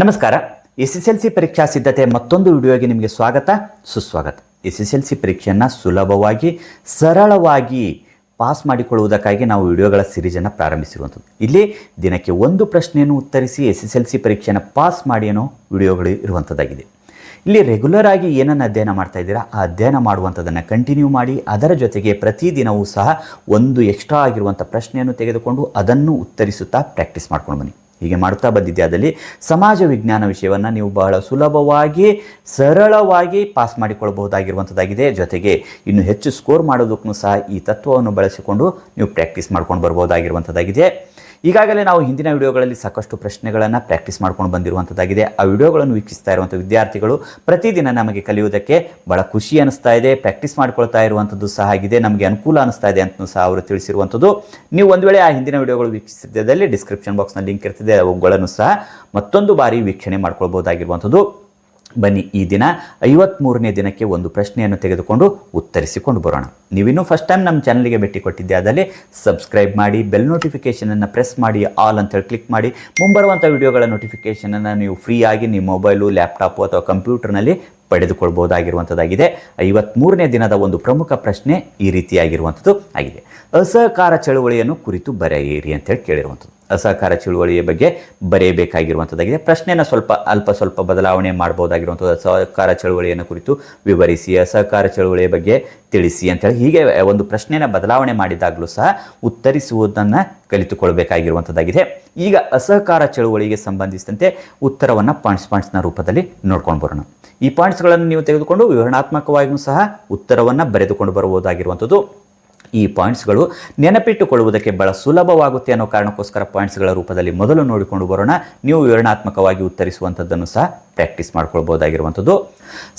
ನಮಸ್ಕಾರ. S S L C ಪರೀಕ್ಷಾ ಸಿದ್ಧತೆ ಮತ್ತೊಂದು ವಿಡಿಯೋಗೆ ನಿಮಗೆ ಸ್ವಾಗತ, ಸುಸ್ವಾಗತ. ಎಸ್ ಎಸ್ ಎಲ್ ಸಿ ಪರೀಕ್ಷೆಯನ್ನು ಸುಲಭವಾಗಿ, ಸರಳವಾಗಿ ಪಾಸ್ ಮಾಡಿಕೊಳ್ಳುವುದಕ್ಕಾಗಿ ನಾವು ವಿಡಿಯೋಗಳ ಸಿರೀಸನ್ನು ಪ್ರಾರಂಭಿಸಿರುವಂಥದ್ದು. ಇಲ್ಲಿ ದಿನಕ್ಕೆ ಒಂದು ಪ್ರಶ್ನೆಯನ್ನು ಉತ್ತರಿಸಿ ಎಸ್ ಎಸ್ ಎಲ್ ಸಿ ಪರೀಕ್ಷೆಯನ್ನು ಪಾಸ್ ಮಾಡಿ ಅನ್ನೋ ವಿಡಿಯೋಗಳು ಇರುವಂಥದ್ದಾಗಿದೆ. ಇಲ್ಲಿ ರೆಗ್ಯುಲರ್ ಆಗಿ ಏನನ್ನು ಅಧ್ಯಯನ ಮಾಡ್ತಾ ಇದ್ದೀರಾ? ಆ ಅಧ್ಯಯನ ಮಾಡುವಂಥದ್ದನ್ನು ಕಂಟಿನ್ಯೂ ಮಾಡಿ, ಅದರ ಜೊತೆಗೆ ಪ್ರತಿದಿನವೂ ಸಹ ಒಂದು ಎಕ್ಸ್ಟ್ರಾ ಆಗಿರುವಂಥ ಪ್ರಶ್ನೆಯನ್ನು ತೆಗೆದುಕೊಂಡು ಅದನ್ನು ಉತ್ತರಿಸುತ್ತಾ ಪ್ರಾಕ್ಟೀಸ್ ಮಾಡ್ಕೊಂಡು ಬನ್ನಿ. ಹೀಗೆ ಮಾಡ್ತಾ ಬಂದಿದ್ದೆ. ಅದರಲ್ಲಿ ಸಮಾಜ ವಿಜ್ಞಾನ ವಿಷಯವನ್ನು ನೀವು ಬಹಳ ಸುಲಭವಾಗಿ, ಸರಳವಾಗಿ ಪಾಸ್ ಮಾಡಿಕೊಳ್ಳಬಹುದಾಗಿರುವಂಥದ್ದಾಗಿದೆ ಜೊತೆಗೆ ಇನ್ನು ಹೆಚ್ಚು ಸ್ಕೋರ್ ಮಾಡೋದಕ್ಕೂ ಸಹ ಈ ತತ್ವವನ್ನು ಬಳಸಿಕೊಂಡು ನೀವು ಪ್ರಾಕ್ಟೀಸ್ ಮಾಡ್ಕೊಂಡು ಬರ್ಬೋದಾಗಿರುವಂಥದ್ದಾಗಿದೆ ಈಗಾಗಲೇ ನಾವು ಹಿಂದಿನ ವಿಡಿಯೋಗಳಲ್ಲಿ ಸಾಕಷ್ಟು ಪ್ರಶ್ನೆಗಳನ್ನು ಪ್ರಾಕ್ಟೀಸ್ ಮಾಡ್ಕೊಂಡು ಬಂದಿರುವಂಥದ್ದಾಗಿದೆ ಆ ವಿಡಿಯೋಗಳನ್ನು ವೀಕ್ಷಿಸ್ತಾ ಇರುವಂಥ ವಿದ್ಯಾರ್ಥಿಗಳು ಪ್ರತಿದಿನ ನಮಗೆ ಕಲಿಯುವುದಕ್ಕೆ ಬಹಳ ಖುಷಿ ಅನಿಸ್ತಾ ಇದೆ ಪ್ರಾಕ್ಟೀಸ್ ಮಾಡ್ಕೊಳ್ತಾ ಇರುವಂಥದ್ದು ಸಹ ಆಗಿದೆ, ನಮಗೆ ಅನುಕೂಲ ಅನಿಸ್ತಾ ಇದೆ ಅಂತಲೂ ಸಹ ಅವರು ತಿಳಿಸಿರುವಂಥದ್ದು ನೀವು ಒಂದು ವೇಳೆ ಆ ಹಿಂದಿನ ವಿಡಿಯೋಗಳು ವೀಕ್ಷಿಸಿದ್ದಲ್ಲಿ ಡಿಸ್ಕ್ರಿಪ್ಷನ್ ಬಾಕ್ಸ್ನ ಲಿಂಕ್ ಇರ್ತಿದೆ, ಅವುಗಳನ್ನು ಸಹ ಮತ್ತೊಂದು ಬಾರಿ ವೀಕ್ಷಣೆ ಮಾಡ್ಕೊಳ್ಬೋದಾಗಿರುವಂಥದ್ದು ಬನ್ನಿ ಈ ದಿನ ಐವತ್ತ್ಮೂರನೇ ದಿನಕ್ಕೆ ಒಂದು ಪ್ರಶ್ನೆಯನ್ನು ತೆಗೆದುಕೊಂಡು ಉತ್ತರಿಸಿಕೊಂಡು ಬರೋಣ. ನೀವಿನ್ನೂ ಫಸ್ಟ್ ಟೈಮ್ ನಮ್ಮ ಚಾನಲ್ಗೆ ಭೇಟಿ ಕೊಟ್ಟಿದ್ದೆ ಆದಲ್ಲಿ ಸಬ್ಸ್ಕ್ರೈಬ್ ಮಾಡಿ ಬೆಲ್ ನೋಟಿಫಿಕೇಷನನ್ನು ಪ್ರೆಸ್ ಮಾಡಿ ಆಲ್ ಅಂತೇಳಿ ಕ್ಲಿಕ್ ಮಾಡಿ ಮುಂಬರುವಂಥ ವಿಡಿಯೋಗಳ ನೋಟಿಫಿಕೇಷನನ್ನು ನೀವು ಫ್ರೀಯಾಗಿ ನಿಮ್ಮ ಮೊಬೈಲು ಲ್ಯಾಪ್ಟಾಪು ಅಥವಾ ಕಂಪ್ಯೂಟರ್ನಲ್ಲಿ ಪಡೆದುಕೊಳ್ಬಹುದಾಗಿರುವಂಥದ್ದಾಗಿದೆ ಐವತ್ಮೂರನೇ ದಿನದ ಒಂದು ಪ್ರಮುಖ ಪ್ರಶ್ನೆ ಈ ರೀತಿಯಾಗಿರುವಂಥದ್ದು ಆಗಿದೆ. ಅಸಹಕಾರ ಚಳುವಳಿಯನ್ನು ಕುರಿತು ಬರೆಯಿರಿ ಅಂತೇಳಿ ಕೇಳಿರುವಂಥದ್ದು ಅಸಹಕಾರ ಚಳುವಳಿಯ ಬಗ್ಗೆ ಬರೆಯಬೇಕಾಗಿರುವಂಥದ್ದಾಗಿದೆ ಪ್ರಶ್ನೆಯನ್ನು ಸ್ವಲ್ಪ ಅಲ್ಪ ಸ್ವಲ್ಪ ಬದಲಾವಣೆ ಮಾಡ್ಬೋದಾಗಿರುವಂಥದ್ದು ಅಸಹಕಾರ ಚಳುವಳಿಯನ್ನು ಕುರಿತು ವಿವರಿಸಿ, ಅಸಹಕಾರ ಚಳುವಳಿಯ ಬಗ್ಗೆ ತಿಳಿಸಿ ಅಂತೇಳಿ ಹೀಗೆ ಒಂದು ಪ್ರಶ್ನೆಯನ್ನು ಬದಲಾವಣೆ ಮಾಡಿದಾಗಲೂ ಸಹ ಉತ್ತರಿಸುವುದನ್ನು ಕಲಿತುಕೊಳ್ಬೇಕಾಗಿರುವಂಥದ್ದಾಗಿದೆ ಈಗ ಅಸಹಕಾರ ಚಳುವಳಿಗೆ ಸಂಬಂಧಿಸಿದಂತೆ ಉತ್ತರವನ್ನು ಪಾಯಿಂಟ್ಸ್ ಪಾಯಿಂಟ್ಸ್ನ ರೂಪದಲ್ಲಿ ನೋಡ್ಕೊಂಡು ಬರೋಣ. ಈ ಪಾಯಿಂಟ್ಸ್ಗಳನ್ನು ನೀವು ತೆಗೆದುಕೊಂಡು ವಿವರಣಾತ್ಮಕವಾಗಿಯೂ ಸಹ ಉತ್ತರವನ್ನು ಬರೆದುಕೊಂಡು ಬರಬಹುದಾಗಿರುವಂಥದ್ದು. ಈ ಪಾಯಿಂಟ್ಸ್ಗಳು ನೆನಪಿಟ್ಟುಕೊಳ್ಳುವುದಕ್ಕೆ ಬಹಳ ಸುಲಭವಾಗುತ್ತೆ ಅನ್ನೋ ಕಾರಣಕ್ಕೋಸ್ಕರ ಪಾಯಿಂಟ್ಸ್ಗಳ ರೂಪದಲ್ಲಿ ಮೊದಲು ನೋಡಿಕೊಂಡು ಬರೋಣ. ನೀವು ವಿವರಣಾತ್ಮಕವಾಗಿ ಉತ್ತರಿಸುವಂಥದ್ದನ್ನು ಸಹ ಪ್ರಾಕ್ಟೀಸ್ ಮಾಡ್ಕೊಳ್ಬೋದಾಗಿರುವಂಥದ್ದು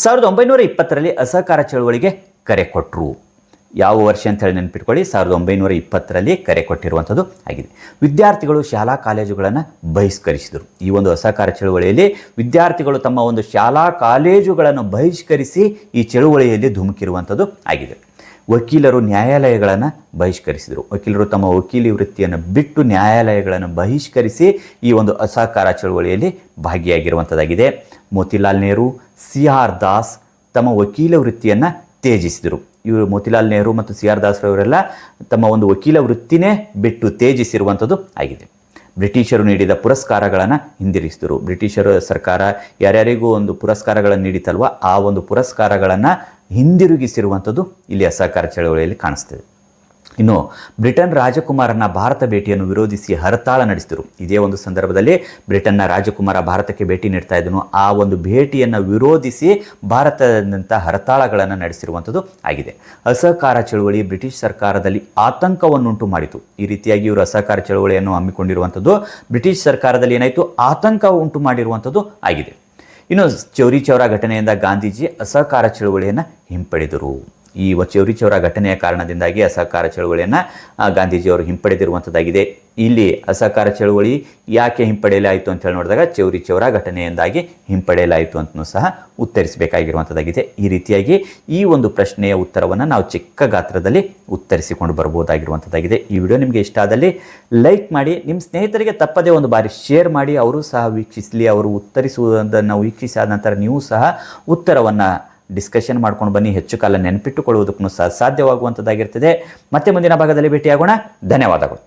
ಸಾವಿರದ ಒಂಬೈನೂರ ಇಪ್ಪತ್ತರಲ್ಲಿ ಅಸಹಕಾರ ಚಳುವಳಿಗೆ ಕರೆ ಕೊಟ್ಟರು ಯಾವ ವರ್ಷ ಅಂತ ಹೇಳಿ ನೆನಪಿಟ್ಕೊಳ್ಳಿ. ಸಾವಿರದ ಒಂಬೈನೂರ ಇಪ್ಪತ್ತರಲ್ಲಿ ಕರೆ ಕೊಟ್ಟಿರುವಂಥದ್ದು ಆಗಿದೆ. ವಿದ್ಯಾರ್ಥಿಗಳು ಶಾಲಾ ಕಾಲೇಜುಗಳನ್ನು ಬಹಿಷ್ಕರಿಸಿದರು. ಈ ಒಂದು ಅಸಹಕಾರ ಚಳುವಳಿಯಲ್ಲಿ ವಿದ್ಯಾರ್ಥಿಗಳು ತಮ್ಮ ಒಂದು ಶಾಲಾ ಕಾಲೇಜುಗಳನ್ನು ಬಹಿಷ್ಕರಿಸಿ ಈ ಚಳುವಳಿಯಲ್ಲಿ ಧುಮುಕಿರುವಂಥದ್ದು ಆಗಿದೆ. ವಕೀಲರು ನ್ಯಾಯಾಲಯಗಳನ್ನು ಬಹಿಷ್ಕರಿಸಿದರು. ವಕೀಲರು ತಮ್ಮ ವಕೀಲಿ ವೃತ್ತಿಯನ್ನು ಬಿಟ್ಟು ನ್ಯಾಯಾಲಯಗಳನ್ನು ಬಹಿಷ್ಕರಿಸಿ ಈ ಒಂದು ಅಸಹಕಾರ ಚಳುವಳಿಯಲ್ಲಿ ಭಾಗಿಯಾಗಿರುವಂಥದ್ದಾಗಿದೆ. ಮೋತಿಲಾಲ್ ನೆಹರು, ಸಿ ಆರ್ ದಾಸ್ ತಮ್ಮ ವಕೀಲ ವೃತ್ತಿಯನ್ನು ತ್ಯಜಿಸಿದರು. ಇವರು ಮೋತಿಲಾಲ್ ನೆಹರು ಮತ್ತು ಸಿ ಆರ್ ದಾಸರವರೆಲ್ಲ ತಮ್ಮ ಒಂದು ವಕೀಲ ವೃತ್ತಿನೇ ಬಿಟ್ಟು ತೇಜಿಸಿರುವಂಥದ್ದು ಆಗಿದೆ. ಬ್ರಿಟಿಷರು ನೀಡಿದ ಪುರಸ್ಕಾರಗಳನ್ನು ಹಿಂದಿರಿಸಿದರು. ಬ್ರಿಟಿಷರ ಸರ್ಕಾರ ಯಾರ್ಯಾರಿಗೂ ಒಂದು ಪುರಸ್ಕಾರಗಳನ್ನು ನೀಡಿತಲ್ವ ಆ ಒಂದು ಪುರಸ್ಕಾರಗಳನ್ನು ಹಿಂದಿರುಗಿಸಿರುವಂಥದ್ದು ಇಲ್ಲಿ ಅಸಹಕಾರ ಚಳವಳಿಯಲ್ಲಿ ಕಾಣಿಸ್ತದೆ. ಇನ್ನು ಬ್ರಿಟನ್ ರಾಜಕುಮಾರನ ಭಾರತ ಭೇಟಿಯನ್ನು ವಿರೋಧಿಸಿ ಹರತಾಳ ನಡೆಸಿದರು. ಇದೇ ಒಂದು ಸಂದರ್ಭದಲ್ಲಿ ಬ್ರಿಟನ್ನ ರಾಜಕುಮಾರ ಭಾರತಕ್ಕೆ ಭೇಟಿ ನೀಡ್ತಾ ಇದ್ದನು. ಆ ಒಂದು ಭೇಟಿಯನ್ನು ವಿರೋಧಿಸಿ ಭಾರತದಂಥ ಹರತಾಳಗಳನ್ನು ನಡೆಸಿರುವಂಥದ್ದು ಆಗಿದೆ. ಅಸಹಕಾರ ಚಳುವಳಿ ಬ್ರಿಟಿಷ್ ಸರ್ಕಾರದಲ್ಲಿ ಆತಂಕವನ್ನುಂಟು ಮಾಡಿತು. ಈ ರೀತಿಯಾಗಿ ಇವರು ಅಸಹಕಾರ ಚಳುವಳಿಯನ್ನು ಹಮ್ಮಿಕೊಂಡಿರುವಂಥದ್ದು ಬ್ರಿಟಿಷ್ ಸರ್ಕಾರದಲ್ಲಿ ಏನಾಯಿತು? ಆತಂಕ ಉಂಟು ಮಾಡಿರುವಂಥದ್ದು ಆಗಿದೆ. ಇನ್ನು ಚೌರಿ ಚೌರ ಘಟನೆಯಿಂದ ಗಾಂಧೀಜಿ ಅಸಹಕಾರ ಚಳುವಳಿಯನ್ನು ಹಿಂಪಡೆದರು. ಈ ಚೌರಿ ಚೌರ ಘಟನೆಯ ಕಾರಣದಿಂದಾಗಿ ಅಸಹಕಾರ ಚಳುವಳಿಯನ್ನು ಗಾಂಧೀಜಿಯವರು ಹಿಂಪಡೆದಿರುವಂಥದ್ದಾಗಿದೆ ಇಲ್ಲಿ ಅಸಹಕಾರ ಚಳುವಳಿ ಯಾಕೆ ಹಿಂಪಡೆಯಲಾಯಿತು ಅಂತ ಹೇಳಿ ನೋಡಿದಾಗ ಚೌರಿ ಚೌರ ಘಟನೆಯಿಂದಾಗಿ ಹಿಂಪಡೆಯಲಾಯಿತು ಅಂತಲೂ ಸಹ ಉತ್ತರಿಸಬೇಕಾಗಿರುವಂಥದ್ದಾಗಿದೆ ಈ ರೀತಿಯಾಗಿ ಈ ಒಂದು ಪ್ರಶ್ನೆಯ ಉತ್ತರವನ್ನು ನಾವು ಚಿಕ್ಕ ಗಾತ್ರದಲ್ಲಿ ಉತ್ತರಿಸಿಕೊಂಡು ಬರ್ಬೋದಾಗಿರುವಂಥದ್ದಾಗಿದೆ ಈ ವಿಡಿಯೋ ನಿಮಗೆ ಇಷ್ಟ ಆದಲ್ಲಿ ಲೈಕ್ ಮಾಡಿ ನಿಮ್ಮ ಸ್ನೇಹಿತರಿಗೆ ತಪ್ಪದೇ ಒಂದು ಬಾರಿ ಶೇರ್ ಮಾಡಿ, ಅವರು ಸಹ ವೀಕ್ಷಿಸಲಿ, ಅವರು ಉತ್ತರಿಸುವುದನ್ನು ವೀಕ್ಷಿಸಿದ ನಂತರ ನೀವು ಸಹ ಉತ್ತರವನ್ನು ಡಿಸ್ಕಷನ್ ಮಾಡ್ಕೊಂಡು ಬನ್ನಿ ಹೆಚ್ಚು ಕಾಲ ನೆನಪಿಟ್ಟುಕೊಳ್ಳುವುದಕ್ಕೂ ಸಹ ಸಾಧ್ಯವಾಗುವಂಥದ್ದಾಗಿರ್ತದೆ. ಮತ್ತೆ ಮುಂದಿನ ಭಾಗದಲ್ಲಿ ಭೇಟಿಯಾಗೋಣ. ಧನ್ಯವಾದಗಳು.